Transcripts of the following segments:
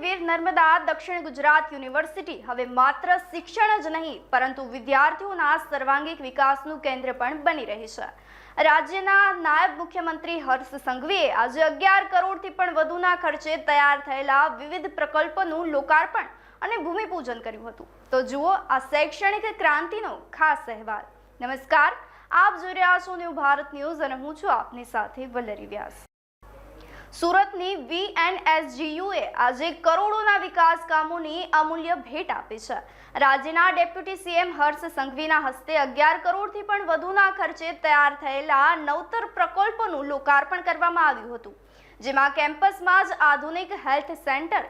વીર નર્મદા દક્ષિણ ગુજરાત યુનિવર્સિટી હવે માત્ર શિક્ષણ જ નહીં, પરંતુ વિદ્યાર્થીઓના સર્વાંગીક વિકાસનું કેન્દ્ર પણ બની રહી છે. રાજ્યના નાયબ મુખ્યમંત્રી હર્ષ સંઘવીએ આજે અગિયાર કરોડથી પણ વધુના ખર્ચે તૈયાર થયેલા વિવિધ પ્રકલ્પોનું લોકાર્પણ અને ભૂમિપૂજન કર્યું હતું. તો જુઓ આ શૈક્ષણિક ક્રાંતિનો ખાસ અહેવાલ. નમસ્કાર, આપ જોઈ રહ્યા છો ન્યૂ ભારત ન્યૂઝ અને હું છું આપની સાથે વલ્લરી વ્યાસ. સુરતની વીએનએસજીયુએ આજે કરોડોના વિકાસ કામોની અમૂલ્ય ભેટ આપી છે. રાજ્યના ડેપ્યુટી સીએમ હર્ષ સંઘવીના હસ્તે અગિયાર કરોડથી પણ વધુના ખર્ચે તૈયાર થયેલા નવતર પ્રકલ્પોનું લોકાર્પણ કરવામાં આવ્યું હતું, જેમાં કેમ્પસમાં જ આધુનિક હેલ્થ સેન્ટર,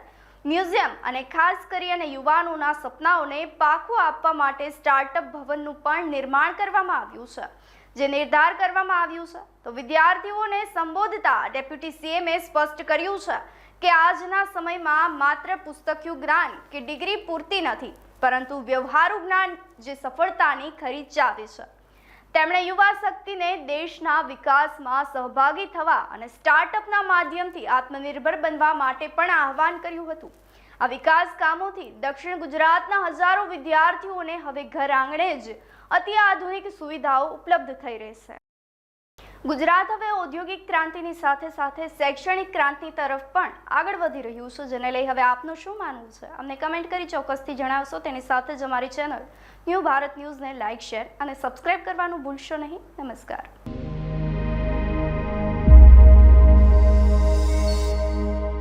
મ્યુઝિયમ અને ખાસ કરી અને યુવાનોના સપનાઓને પાખું આપવા માટે સ્ટાર્ટઅપ ભવનનું પણ નિર્માણ કરવામાં આવ્યું છે. જે નિર્ધાર કરવામાં આવ્યું છે. તો વિદ્યાર્થીઓને સંબોધતા ડેપ્યુટી સીએમએ સ્પષ્ટ કર્યું છે કે આજના સમયમાં માત્ર પુસ્તકિયું જ્ઞાન કે ડિગ્રી પૂરતી નથી, પરંતુ વ્યવહારુ જ્ઞાન જે સફળતાની ખરી ચાવી છે. તેમણે યુવા શક્તિને દેશના વિકાસમાં સહભાગી થવા અને સ્ટાર્ટઅપના માધ્યમથી આત્મનિર્ભર બનવા માટે પણ આહવાન કર્યું હતું. આ વિકાસ કામોથી દક્ષિણ ગુજરાતના હજારો વિદ્યાર્થીઓને હવે ઘર આંગણે જ અતિ સુવિધાઓ ઉપલબ્ધ થઈ રહેશે. ગુજરાત હવે ઔદ્યોગિક ક્રાંતિની સાથે સાથે શૈક્ષણિક ક્રાંતિ તરફ પણ આગળ વધી રહ્યું છે, જેને લઈ હવે આપનું શું માનવું છે? અમને કમેન્ટ કરી ચોક્કસથી જણાવશો. તેની સાથે જ અમારી ચેનલ ન્યૂ ભારત ન્યૂઝને લાઇક શેર અને સબસ્ક્રાઇબ કરવાનું ભૂલશો નહીં. નમસ્કાર.